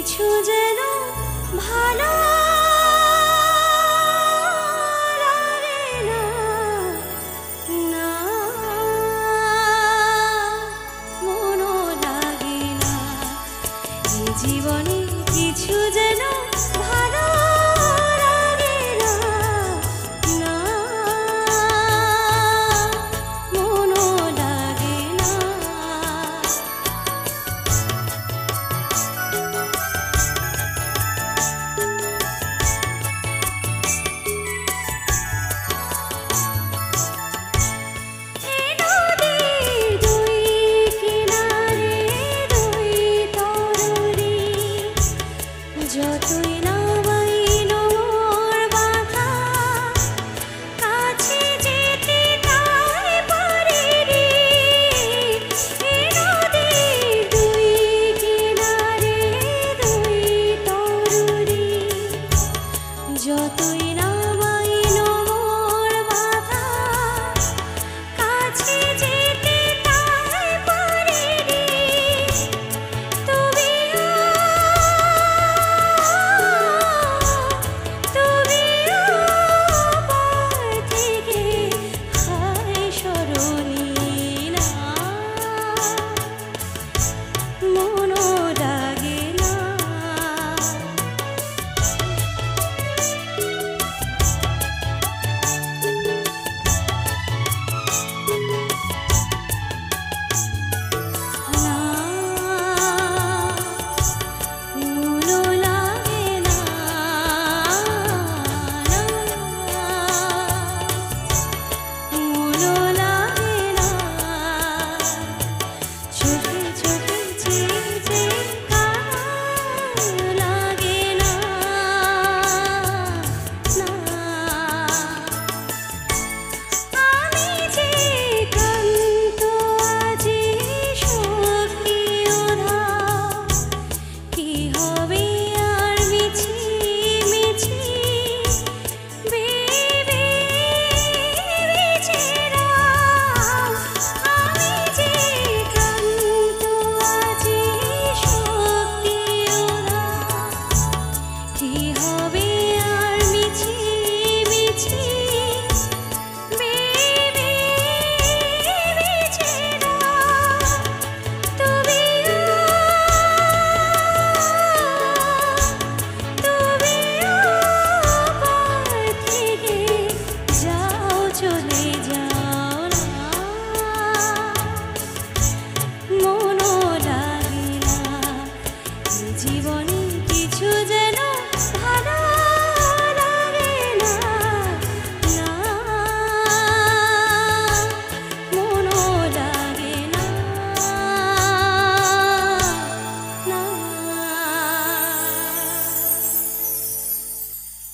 কিছু যেন ভালো জীবনে কিছু যেন ভালো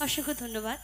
অসংখ্য ধন্যবাদ।